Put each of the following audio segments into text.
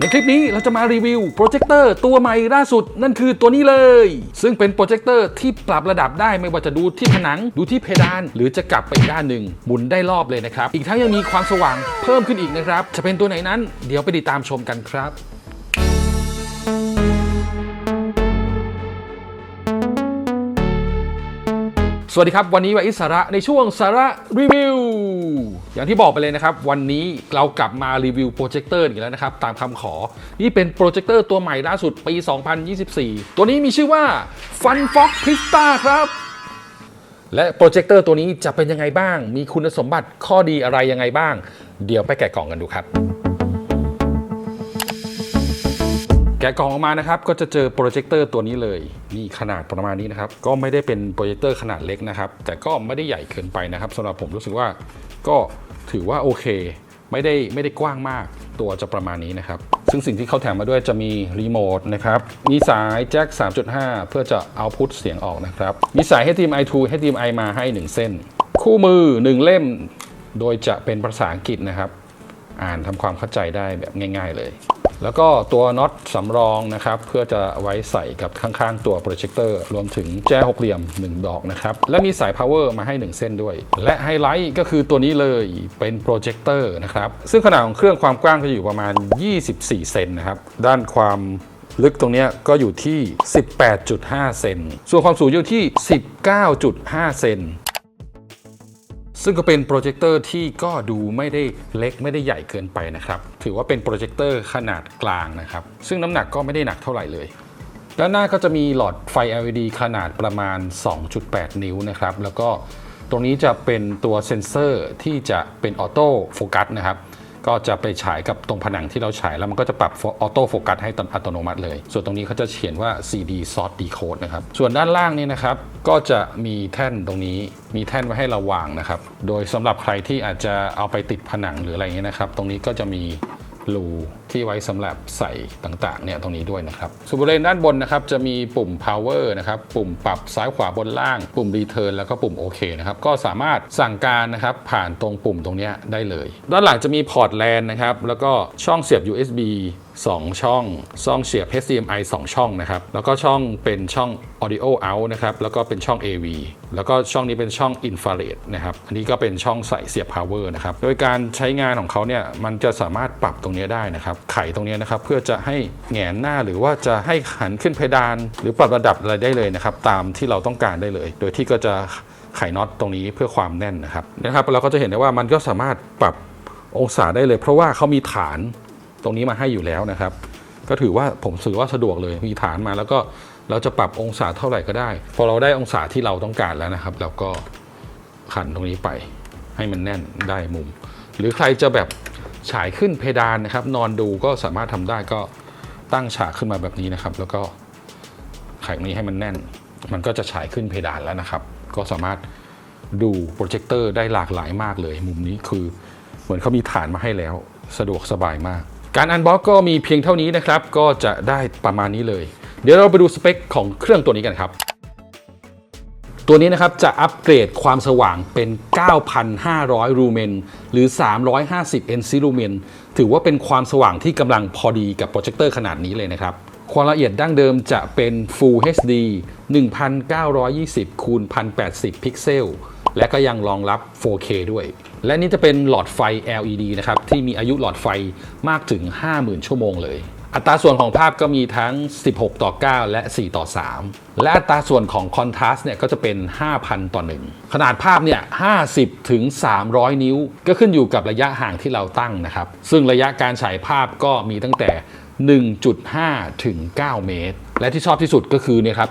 ในคลิปนี้เราจะมารีวิวโปรเจคเตอร์ตัวใหม่ล่าสุดนั่นคือตัวนี้เลย ซึ่งเป็นโปรเจคเตอร์ที่ปรับระดับได้ไม่ว่าจะดูที่ผนังดูที่เพดาน หรือจะกลับไปด้านหนึ่งหมุนได้รอบเลยนะครับ อีกทั้งยังมีความสว่างเพิ่มขึ้นอีกนะครับ จะเป็นตัวไหนนั้นเดี๋ยวไปติดตามชมกันครับ สวัสดีครับ วันนี้วาอิสาระในช่วงสาระรีวิว อย่างที่บอกไปเลยนะครับ วันนี้เรากลับมารีวิวโปรเจคเตอร์อีกแล้วนะครับ ตามคำขอ นี่เป็นโปรเจคเตอร์ตัวใหม่ล่าสุดปี 2024 ตัวนี้มีชื่อว่า Fun Fox Pista ครับ และโปรเจคเตอร์ตัวนี้จะเป็นยังไงบ้าง มีคุณสมบัติข้อดีอะไรยังไงบ้าง เดี๋ยวไปแกะกล่องกันดูครับ แกะกล่องออกมานะครับก็จะเจอโปรเจคเตอร์ตัวนี้เลยนี่ขนาดประมาณนี้นะครับก็ไม่ได้เป็นโปรเจคเตอร์ขนาดเล็กนะครับแต่ก็ไม่ได้ใหญ่เกินไปนะครับสำหรับผมรู้สึกว่าก็ถือว่าโอเค ไม่ได้ไม่ได้กว้างมากตัวจะประมาณนี้นะครับซึ่งสิ่งที่เขาแถมมาด้วยจะมีรีโมทนะครับมีสายแจ็ค 3.5 เพื่อจะเอาพุทเสียงออกนะครับมีสาย HDMI 2 HDMI มาให้ 1 เส้น คู่มือ 1 เล่ม โดยจะเป็นภาษาอังกฤษนะครับ อ่านทำความเข้าใจได้แบบง่าย ๆ เลย แล้วก็ตัวน็อตสำรองนะครับเพื่อจะไว้ใส่กับข้างๆ ตัวโปรเจคเตอร์รวมถึงแจ้หกเหลี่ยม 1 ดอกนะครับ และมีสาย power มาให้ 1 เส้นด้วย และไฮไลท์ก็คือตัวนี้เลยเป็นโปรเจคเตอร์นะครับ ซึ่งขนาดของเครื่องความกว้างก็อยู่ประมาณ 24 เซนนะครับ ด้านความลึกตรงนี้ก็อยู่ที่ 18.5 เซน ส่วนความสูงอยู่ที่ 19.5 เซน ซึ่งก็เป็นโปรเจคเตอร์ที่ก็ดูไม่ได้เล็กไม่ได้ใหญ่เกินไปนะครับ ถือว่าเป็นโปรเจคเตอร์ขนาดกลางนะครับ ซึ่งน้ำหนักก็ไม่ได้หนักเท่าไหร่เลยด้านหน้าก็จะมีหลอดไฟ LED ขนาดประมาณ 2.8 นิ้วนะครับ แล้วก็ตรงนี้จะเป็นตัวเซ็นเซอร์ที่จะเป็นออโต้โฟกัสนะครับ ก็จะไปฉายกับตรงผนังที่เราฉายแล้วมันก็จะปรับออโต้โฟกัสให้อัตโนมัติเลย ส่วนตรงนี้เขาจะเขียนว่า CD Source Decode นะครับ ส่วนด้านล่างนี่นะครับ ก็จะมีแท่นตรงนี้ มีแท่นไว้ให้เราวางนะครับ โดยสำหรับใครที่อาจจะเอาไปติดผนังหรืออะไรเงี้ยนะครับ ตรงนี้ก็จะมีรู ที่ไว้สำหรับใส่ต่างๆเนี่ยตรงนี้ด้วยนะครับส่วนบริเวณด้านบนนะครับจะมีปุ่ม power นะครับปุ่มปรับซ้ายขวาบนล่าง ปุ่ม return แล้วก็ปุ่มโอเคนะครับก็สามารถสั่งการนะครับผ่านตรงปุ่มตรงนี้ได้เลย ด้านหลังจะมีพอร์ต LAN นะครับแล้วก็ช่องเสียบ USB 2 ช่อง ช่องเสียบ HDMI 2 ช่องนะครับ แล้วก็ช่องเป็นช่อง audio out นะครับ แล้วก็เป็นช่อง AV แล้วก็ช่องนี้เป็นช่อง infrared นะครับ อันนี้ก็เป็นช่องใส่เสียบ power นะครับ โดยการใช้งานของเขาเนี่ย มันจะสามารถปรับตรงนี้ได้นะครับไขตรงนี้นะครับ เพื่อจะให้แหงนหน้าหรือว่าจะให้หันขึ้นเพดาน หรือปรับระดับอะไรได้เลยนะครับ ตามที่เราต้องการได้เลย โดยที่ก็จะไขน็อตตรงนี้เพื่อความแน่นนะครับนะครับ เราก็จะเห็นได้ว่ามันก็สามารถปรับองศาได้เลย เพราะว่าเขามีฐานตรงนี้มาให้อยู่แล้วนะครับ ก็ถือว่าผมถือว่าสะดวกเลยมีฐานมาแล้วก็เราจะปรับองศาเท่าไหร่ก็ได้ พอเราได้องศาที่เราต้องการแล้วนะครับ เราก็ขันตรงนี้ไปให้มันแน่นได้มุม หรือใครจะแบบ ฉายขึ้นเพดานนะครับ นอนดูก็สามารถทำได้ก็ตั้งฉากขึ้นมาแบบนี้นะครับ แล้วก็ไขนี้ให้มันแน่น มันก็จะฉายขึ้นเพดานแล้วนะครับ ก็สามารถดูโปรเจคเตอร์ได้หลากหลายมากเลย มุมนี้คือเหมือนเขามีฐานมาให้แล้ว สะดวกสบายมาก การอันบ็อกก็มีเพียงเท่านี้นะครับ ก็จะได้ประมาณนี้เลย เดี๋ยวเราไปดูสเปคของเครื่องตัวนี้กันครับ ตัวนี้นะครับจะอัปเกรดความสว่างเป็น 9,500ลูเมน หรือ 350 NC ลูเมน ถือว่าเป็นความสว่างที่กำลังพอดีกับโปรเจคเตอร์ขนาดนี้เลยนะครับ ความละเอียดดั้งเดิมจะเป็น Full HD 1920คูณ1080 พิกเซล และก็ยังรองรับ 4K ด้วย และนี่จะเป็นหลอดไฟ LED นะครับ ที่มีอายุหลอดไฟมากถึง 50,000 ชั่วโมงเลย อัตราส่วนของภาพก็มีทั้ง 16 ต่อ 9 และ 4 ต่อ 3 และอัตราส่วนของคอนทราสต์เนี่ยก็จะเป็น 5,000 ต่อ 1 ขนาดภาพเนี่ย 50 ถึง 300 นิ้ว ก็ขึ้นอยู่กับระยะห่างที่เราตั้งนะครับ ซึ่งระยะการฉายภาพก็มีตั้งแต่ 1.5 ถึง 9 เมตร และที่ชอบที่สุดก็คือเนี่ยครับ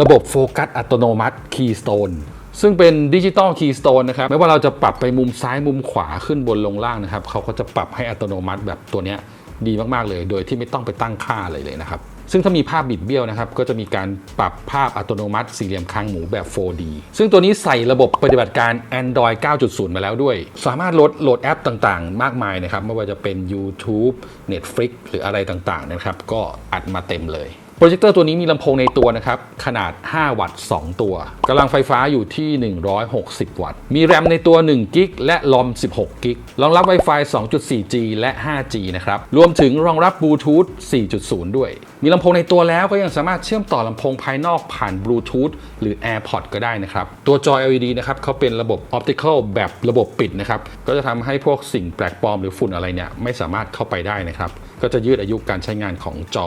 ระบบโฟกัสอัตโนมัติ Keystone ซึ่งเป็นดิจิตอลคีย์สโตนนะครับ ไม่ว่าเราจะปรับไปมุมซ้ายมุมขวาขึ้นบนลงล่างนะครับ เขาก็จะปรับให้อัตโนมัติแบบตัวเนี้ย ดีมากๆเลย โดยที่ไม่ต้องไปตั้งค่าอะไรเลยนะครับ ซึ่งถ้ามีภาพบิดเบี้ยวนะครับ ก็จะมีการปรับภาพอัตโนมัติสี่เหลี่ยมคางหมูแบบ 4D ซึ่งตัวนี้ใส่ระบบปฏิบัติการ Android 9.0 มาแล้วด้วย สามารถโหลดโหลดแอปต่างๆ มากมายนะครับ ไม่ว่าจะเป็น YouTube Netflix หรืออะไรต่างๆนะครับ ก็อัดมาเต็มเลย โปรเจคเตอร์ตัวนี้มีลำโพงในตัวนะครับ ขนาด 5 วัตต์ 2 ตัวกำลังไฟฟ้าอยู่ที่ 160 วัตต์ มีแรมในตัว1กิกและลอม 16กิกรองรับ Wi-Fi 2.4G และ 5G นะครับ รวมถึงรองรับบลูทูธ 4.0 ด้วย มีลำโพงในตัวแล้วก็ยังสามารถเชื่อมต่อลำโพงภายนอกผ่านบลูทูธหรือ AirPod ก็ได้นะครับ ตัวจอ LED นะครับเขาเป็นระบบ Optical แบบระบบปิดนะครับ ก็จะทำให้พวกสิ่งแปลกปลอมหรือฝุ่นอะไรเนี่ยไม่สามารถเข้าไปได้นะครับ ก็จะยืดอายุการใช้งานของจอ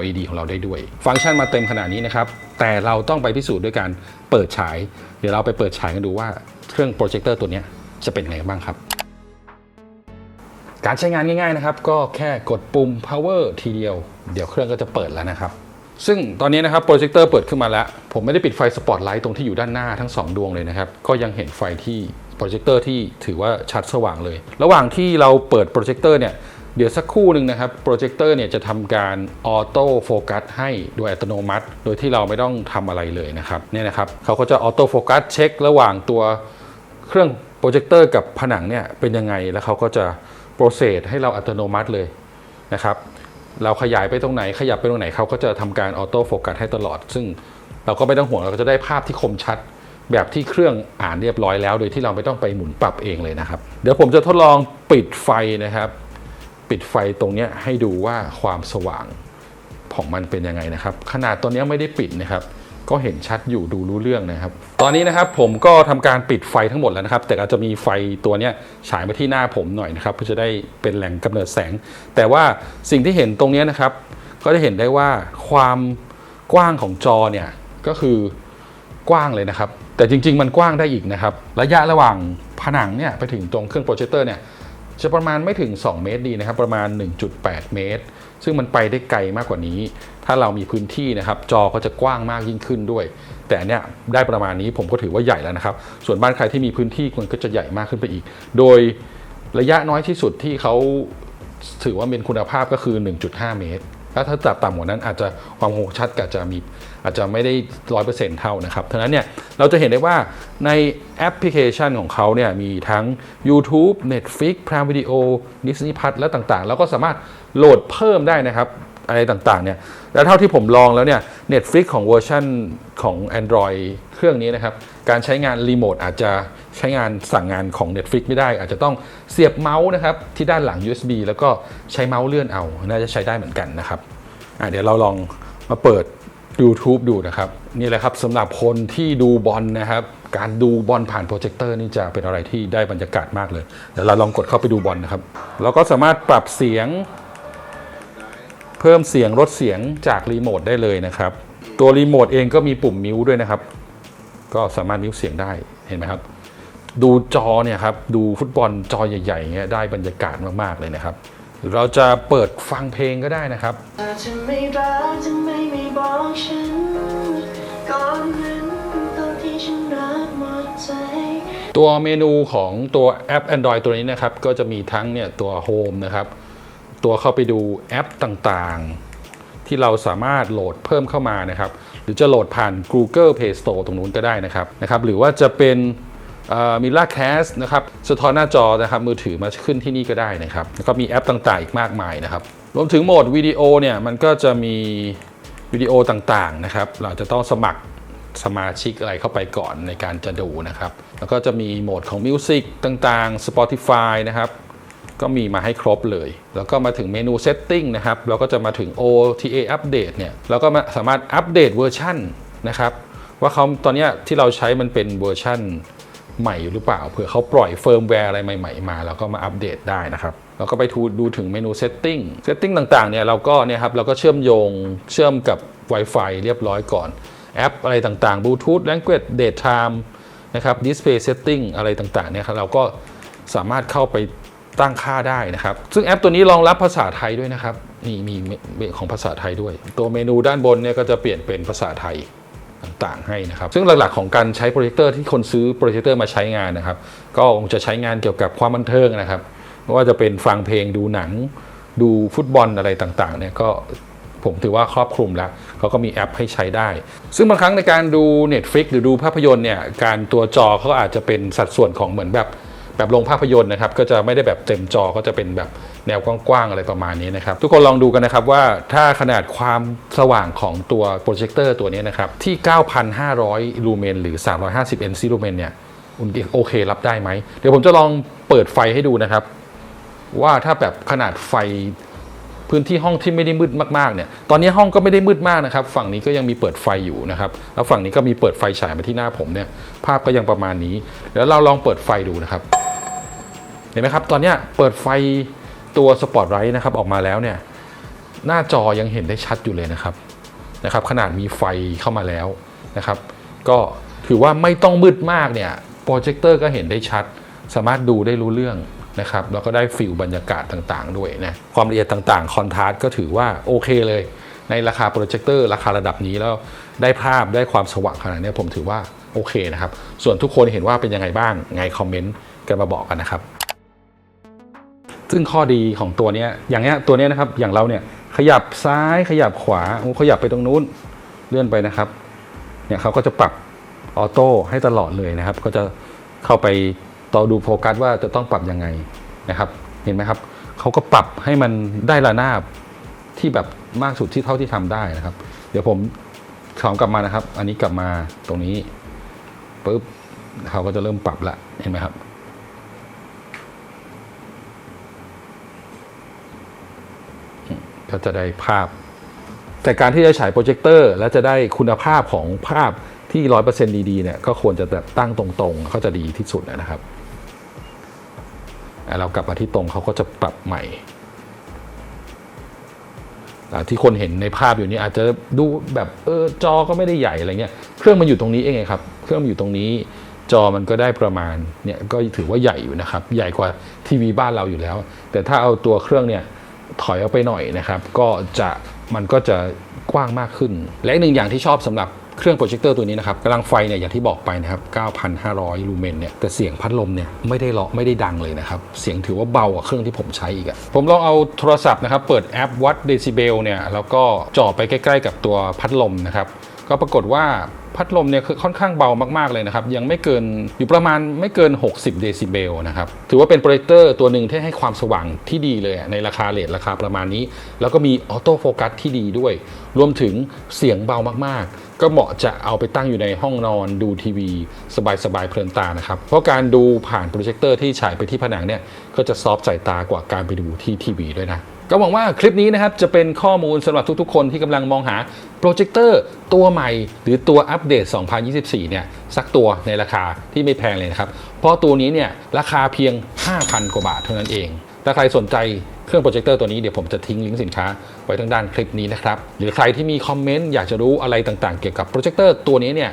LED ของเราได้ด้วย ฟังก์ชันมาเต็มขนาดนี้นะครับ แต่เราต้องไปพิสูจน์ด้วยการเปิดฉาย เดี๋ยวเราไปเปิดฉายกันดูว่าเครื่องโปรเจคเตอร์ตัวนี้จะเป็นไงบ้างครับ การใช้งานง่ายๆนะครับ ก็แค่กดปุ่ม power ทีเดียว เดี๋ยวเครื่องก็จะเปิดแล้วนะครับซึ่งตอนนี้นะครับโปรเจคเตอร์เปิดขึ้นมาแล้ว ผมไม่ได้ปิดไฟสปอตไลท์ตรงที่อยู่ด้านหน้าทั้ง 2 ดวงเลยนะครับ ก็ยังเห็นไฟที่โปรเจคเตอร์ที่ถือว่าชัดสว่างเลย ระหว่างที่เราเปิดโปรเจคเตอร์เนี่ย เดี๋ยวสักครู่หนึ่งนะครับโปรเจคเตอร์เนี่ยจะทำการออโต้โฟกัสให้โดยอัตโนมัติ โดยที่เราไม่ต้องทำอะไรเลยนะครับเนี่ยนะครับเขาก็จะออโต้โฟกัสเช็คระหว่างตัวเครื่องโปรเจคเตอร์กับผนังเนี่ยเป็นยังไง แล้วเขาก็จะโปรเซสให้เราอัตโนมัติเลยนะครับเราขยายไปตรงไหนขยับไปตรงไหนเขาก็จะทำการออโต้โฟกัสให้ตลอด ซึ่งเราก็ไม่ต้องห่วงเราก็จะได้ภาพที่คมชัดแบบที่เครื่องอ่านเรียบร้อยแล้ว โดยที่เราไม่ต้องไปหมุนปรับเองเลยนะครับ เดี๋ยวผมจะทดลองปิดไฟนะครับ ปิดไฟตรงนี้ให้ดูว่าความสว่างของมันเป็นยังไงนะครับ ขนาดตัวนี้ไม่ได้ปิดนะครับ ก็เห็นชัดอยู่ดูรู้เรื่องนะครับ ตอนนี้นะครับผมก็ทำการปิดไฟทั้งหมดแล้วนะครับ แต่อาจจะมีไฟตัวนี้ฉายมาที่หน้าผมหน่อยนะครับเพื่อจะได้เป็นแหล่งกำเนิดแสง แต่ว่าสิ่งที่เห็นตรงนี้นะครับ ก็จะเห็นได้ว่าความกว้างของจอเนี่ยก็คือกว้างเลยนะครับ แต่จริง ๆ มันกว้างได้อีกนะครับ ระยะระหว่างผนังเนี่ยไปถึงตรงเครื่องโปรเจคเตอร์เนี่ย จะประมาณไม่ถึง 2 เมตรดีนะครับ ประมาณ 1.8 เมตร ซึ่งมันไปได้ไกลมากกว่านี้ ถ้าเรามีพื้นที่นะครับ จอก็จะกว้างมากยิ่งขึ้นด้วย แต่เนี้ยได้ประมาณนี้ผมก็ถือว่าใหญ่แล้วนะครับ ส่วนบ้านใครที่มีพื้นที่มันก็จะใหญ่มากขึ้นไปอีก โดยระยะน้อยที่สุดที่เขาถือว่าเป็นคุณภาพก็คือ 1.5 เมตร แล้วถ้าจับต่ำกว่านั้นอาจจะความคมชัดก็อาจจะมีอาจจะไม่ได้ร้อยเปอร์เซ็นต์เท่านะครับฉะนั้นเนี่ยเราจะเห็นได้ว่าในแอปพลิเคชันของเขาเนี่ยมีทั้ง YouTube Netflix Prime Video Disney Plus และต่างๆ แล้วก็สามารถโหลดเพิ่มได้นะครับ อะไรต่างๆเนี่ยแล้วเท่าที่ผมลองแล้วเนี่ย Netflix ของเวอร์ชันของ Android เครื่องนี้นะครับ การใช้งานรีโมทอาจจะใช้งานสั่งงานของ Netflix ไม่ได้ อาจจะต้องเสียบเมาส์นะครับ ที่ด้านหลัง USB แล้วก็ใช้เมาส์เลื่อนเอา น่าจะใช้ได้เหมือนกันนะครับเดี๋ยวเราลองมาเปิด YouTube ดูนะครับ นี่แหละครับสำหรับคนที่ดูบอลนะครับ การดูบอลผ่านโปรเจคเตอร์นี่จะเป็นอะไรที่ได้บรรยากาศมากเลย เดี๋ยวเราลองกดเข้าไปดูบอลนะครับ เราก็สามารถปรับเสียง พิ่มเสียงลดเสียงจากรีโมทได้เลยนะครับ ตัวรีโมทเองก็มีปุ่มมิวด้วยนะครับ ก็สามารถมิวเสียงได้เห็นไหมครับ ดูจอเนี่ยครับดูฟุตบอลจอใหญ่ๆอย่างเงี้ยได้บรรยากาศมากๆเลยนะครับ เราจะเปิดฟังเพลงก็ได้นะครับถ้าเธอไม่รักทำไมไม่บอกฉันก่อนนั้นตอนที่ฉันรักหมดใจตัวเมนูของตัวแอป Android ตัวนี้นะครับ ก็จะมีทั้งเนี่ยตัว Home นะครับ ตัวเข้าไปดูแอปต่างๆ ที่เราสามารถโหลดเพิ่มเข้ามานะครับ หรือจะโหลดผ่าน Google Play Store ตรงนู้นก็ได้นะครับนะครับ หรือว่าจะเป็นมิล a าแคสนะครับสะท้อนหน้าจอนะครับมือถือมาขึ้นที่นี่ก็ได้นะครับแล้วก็มีแอปต่างๆ อีกมากมายนะครับ รวมถึงโหมดวิดีโอเนี่ยมันก็จะมีวิดีโอต่างๆนะครับ เราจะต้องสมัครสมาชิกอะไรเข้าไปก่อนในการจะดูนะครับ แล้วก็จะมีโหมดของมิวสิกต่างๆ Spotify นะครับ ก็มีมาให้ครบเลย แล้วก็มาถึงเมนู Setting นะครับ เราก็จะมาถึง OTA Update เนี่ย เราก็มาสามารถอัปเดตเวอร์ชันนะครับ ว่าเขาตอนนี้ที่เราใช้มันเป็นเวอร์ชันใหม่อยู่หรือเปล่า เผื่อเขาปล่อยเฟิร์มแวร์อะไรใหม่ ๆ มาแล้วก็มาอัปเดตได้นะครับแล้วก็ไปดูดูถึงเมนู Setting Setting ต่างๆ เนี่ยเราก็เนี่ยครับเราก็เชื่อมโยงเชื่อมกับ Wi-Fi เรียบร้อยก่อน แอปอะไรต่างๆ Bluetooth Language Date Time นะครับ Display Setting อะไรต่างๆ เนี่ยครับเราก็สามารถเข้าไป ตั้งค่าได้นะครับ ซึ่งแอปตัวนี้รองรับภาษาไทยด้วยนะครับ นี่มีของภาษาไทยด้วย ตัวเมนูด้านบนเนี่ยก็จะเปลี่ยนเป็นภาษาไทยต่างๆให้นะครับ ซึ่งหลักๆของการใช้โปรเจคเตอร์ที่คนซื้อโปรเจคเตอร์มาใช้งานนะครับ ก็คงจะใช้งานเกี่ยวกับความบันเทิงนะครับไม่ว่าจะเป็นฟังเพลงดูหนัง ดูฟุตบอลอะไรต่างๆเนี่ยก็ผมถือว่าครอบคลุมแล้วเขาก็มีแอปให้ใช้ได้ ซึ่งบางครั้งในการดู Netflix หรือดูภาพยนตร์เนี่ยการตัวจอเขาอาจจะเป็นสัดส่วนของเหมือนแบบ แบบโรงภาพยนตร์นะครับก็จะไม่ได้แบบเต็มจอก็จะเป็นแบบแนวกว้างๆอะไรประมาณนี้นะครับทุกคนลองดูกันนะครับว่าถ้าขนาดความสว่างของตัวโปรเจคเตอร์ตัวนี้นะครับที่ 9,500 ลูเมนหรือ 350 NC ลูเมนเนี่ยคุณโอเครับได้ไหม เดี๋ยวผมจะลองเปิดไฟให้ดูนะครับ ว่าถ้าแบบขนาดไฟพื้นที่ห้องที่ไม่ได้มืดมากๆเนี่ย ตอนนี้ห้องก็ไม่ได้มืดมากนะครับ ฝั่งนี้ก็ยังมีเปิดไฟอยู่นะครับ แล้วฝั่งนี้ก็มีเปิดไฟฉายมาที่หน้าผมเนี่ย ภาพก็ยังประมาณนี้เดี๋ยวเราลองเปิดไฟดูนะครับ เห็นไหมครับ ตอนนี้เปิดไฟตัวสปอตไลท์นะครับออกมาแล้วเนี่ยหน้าจอยังเห็นได้ชัดอยู่เลยนะครับนะครับ ขนาดมีไฟเข้ามาแล้วนะครับ ก็ถือว่าไม่ต้องมืดมากเนี่ยโปรเจคเตอร์ก็เห็นได้ชัด สามารถดูได้รู้เรื่องนะครับแล้วก็ได้ฟิลบรรยากาศต่างๆ ด้วยนะความละเอียดต่างๆคอนทราสต์ก็ถือว่าโอเคเลย ในราคาโปรเจคเตอร์ราคาระดับนี้แล้วได้ภาพได้ความสว่างขนาดนี้ผมถือว่าโอเคนะครับ ส่วนทุกคนเห็นว่าเป็นยังไงบ้างไงคอมเมนต์กันมาบอกกันนะครับ ซึ่งข้อดีของตัวนี้อย่างเนี้ยตัวนี้นะครับอย่างเราเนี่ยขยับซ้ายขยับขวาขยับไปตรงนู้นเลื่อนไปนะครับเนี่ยเขาก็จะปรับออโต้ให้ตลอดเลยนะครับ ก็จะเข้าไปต่อดูโฟกัสว่าจะต้องปรับยังไงนะครับ เห็นไหมครับเขาก็ปรับให้มันได้ระนาบที่แบบมากสุดที่เท่าที่ทำได้นะครับ เดี๋ยวผมถอนกลับมานะครับ อันนี้กลับมาตรงนี้ปุ๊บเขาก็จะเริ่มปรับละเห็นไหมครับ ก็จะได้ภาพ แต่การที่จะฉายโปรเจคเตอร์แล้วจะได้คุณภาพของภาพที่ร้อยเปอร์เซ็นต์ดีๆเนี่ยก็ควรจะแบบตั้งตรงๆ เขาจะดีที่สุดนะครับ เรากลับมาที่ตรงเขาก็จะปรับใหม่ที่คนเห็นในภาพอยู่นี้อาจจะดูแบบเออจอก็ไม่ได้ใหญ่อะไรเงี้ยเครื่องมันอยู่ตรงนี้เองไงครับ เครื่องมันอยู่ตรงนี้จอมันก็ได้ประมาณเนี่ยก็ถือว่าใหญ่อยู่นะครับ ใหญ่กว่าทีวีบ้านเราอยู่แล้ว แต่ถ้าเอาตัวเครื่องเนี่ย ถอยออกไปหน่อยนะครับ ก็จะมันก็จะกว้างมากขึ้น และอีกหนึ่งอย่างที่ชอบสำหรับเครื่องโปรเจคเตอร์ตัวนี้นะครับกำลังไฟเนี่ยอย่างที่บอกไปนะครับ 9,500 ลูเมนเนี่ยแต่เสียงพัดลมเนี่ยไม่ได้เลาะไม่ได้ดังเลยนะครับ เสียงถือว่าเบากว่าเครื่องที่ผมใช้อีกอะผมลองเอาโทรศัพท์นะครับ เปิดแอปวัดเดซิเบลเนี่ยแล้วก็จ่อไปใกล้ ๆ กับตัวพัดลมนะครับ ก็ปรากฏว่าพัดลมเนี่ยคือค่อนข้างเบามาก ๆ เลยนะครับ ยังไม่เกินอยู่ประมาณไม่เกิน 60 เดซิเบลนะครับ ถือว่าเป็นโปรเจคเตอร์ตัวหนึ่งที่ให้ความสว่างที่ดีเลยในราคาเลทราคาประมาณนี้ แล้วก็มีออโต้โฟกัสที่ดีด้วย รวมถึงเสียงเบามาก ๆ ก็เหมาะจะเอาไปตั้งอยู่ในห้องนอนดูทีวี สบาย ๆ เพลินตานะครับ เพราะการดูผ่านโปรเจคเตอร์ที่ฉายไปที่ผนังเนี่ยก็จะซอฟต์สายตากว่าการไปดูที่ทีวีด้วยนะ ก็หวังว่าคลิปนี้นะครับจะเป็นข้อมูลสำหรับทุกๆ คนที่กำลังมองหาโปรเจคเตอร์ตัวใหม่ หรือตัวอัปเดต 2024 เนี่ยสักตัวในราคาที่ไม่แพงเลยนะครับ เพราะตัวนี้เนี่ยราคาเพียง 5,000 กว่าบาทเท่านั้นเอง ถ้าใครสนใจเครื่องโปรเจคเตอร์ตัวนี้เดี๋ยวผมจะทิ้งลิงก์สินค้าไว้ทางด้านคลิปนี้นะครับ หรือใครที่มีคอมเมนต์อยากจะรู้อะไรต่างๆ เกี่ยวกับโปรเจคเตอร์ตัวนี้เนี่ย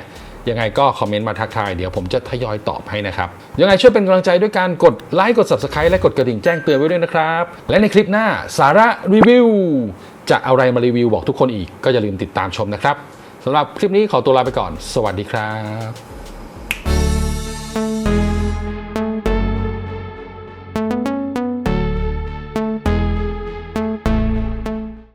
ยังไงก็คอมเมนต์มาทักทายเดี๋ยวผมจะทยอยตอบให้นะครับ ยังไงช่วยเป็นกำลังใจด้วยการกดไลค์กด Subscribe และกดกระดิ่งแจ้งเตือนไว้ด้วยนะครับ และในคลิปหน้าสาระรีวิวจะเอาอะไรมารีวิวบอกทุกคนอีกก็อย่าลืมติดตามชมนะครับสำหรับคลิปนี้ขอตัวลาไปก่อน สวัสดีครับ